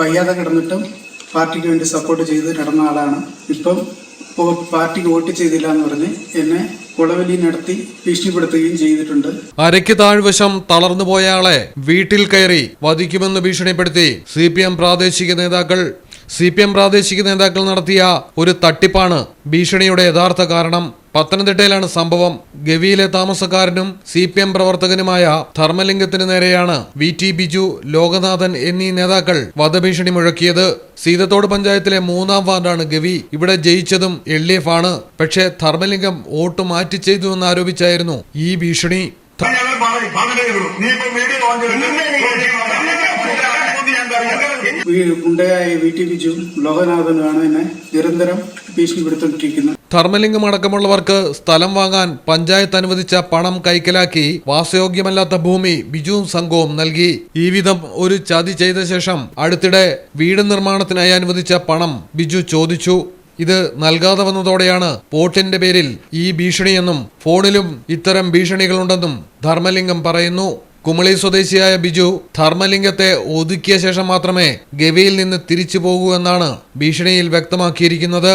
വയ്യാതെ കിടന്നിട്ടും പാർട്ടിക്ക് വേണ്ടി സപ്പോർട്ട് ചെയ്ത് നടന്ന ആളാണ്. ഇപ്പം പാർട്ടിക്ക് വോട്ട് ചെയ്തില്ല എന്ന് പറഞ്ഞ് എന്നെ കുളവലി നടത്തി ഭീഷണിപ്പെടുത്തുകയും ചെയ്തിട്ടുണ്ട്. അരയ്ക്ക് താഴ്വശം തളർന്നുപോയയാളെ വീട്ടിൽ കയറി വധിക്കുമെന്ന് ഭീഷണിപ്പെടുത്തി സി പി എം പ്രാദേശിക നേതാക്കൾ. സി പി എം പ്രാദേശിക നേതാക്കൾ നടത്തിയ ഒരു തട്ടിപ്പാണ് ഭീഷണിയുടെ യഥാർത്ഥ കാരണം. പത്തനംതിട്ടയിലാണ് സംഭവം. ഗവിയിലെ താമസക്കാരനും സി പി എം പ്രവർത്തകനുമായ ധർമ്മലിംഗത്തിന് നേരെയാണ് വി ടി ബിജു ലോകനാഥൻ എന്നീ നേതാക്കൾ വധഭീഷണി മുഴക്കിയത്. സീതത്തോട് പഞ്ചായത്തിലെ മൂന്നാം വാർഡാണ് ഗവി. ഇവിടെ ജയിച്ചതും എൽ ഡി എഫ് ആണ്. പക്ഷേ ധർമ്മലിംഗം വോട്ട് മാറ്റി ചെയ്തു എന്ന് ആരോപിച്ചായിരുന്നു ഈ ഭീഷണി. ഗുണ്ടയായ വി ടി ബിജുവും ലോകനാഥനുമാണ് എന്നെ നിരന്തരം ഭീഷണിപ്പെടുത്തിക്കൊണ്ടിരിക്കുന്നത്. ധർമ്മലിംഗം അടക്കമുള്ളവർക്ക് സ്ഥലം വാങ്ങാൻ പഞ്ചായത്ത് അനുവദിച്ച പണം കൈക്കലാക്കി വാസയോഗ്യമല്ലാത്ത ഭൂമി ബിജുവും സംഘവും നൽകി. ഈ വിധം ഒരു ചതി ചെയ്ത ശേഷം അടുത്തിടെ വീട് നിർമ്മാണത്തിനായി അനുവദിച്ച പണം ബിജു ചോദിച്ചു. ഇത് നൽകാതെ വന്നതോടെയാണ് പോട്ടിന്റെ പേരിൽ ഈ ഭീഷണിയെന്നും ഫോണിലും ഇത്തരം ഭീഷണികളുണ്ടെന്നും ധർമ്മലിംഗം പറയുന്നു. കുമളി സ്വദേശിയായ ബിജു ധർമ്മലിംഗത്തെ ഒതുക്കിയ ശേഷം മാത്രമേ ഗവിയിൽ നിന്ന് തിരിച്ചു പോകൂ എന്നാണ് ഭീഷണിയിൽ വ്യക്തമാക്കിയിരിക്കുന്നത്.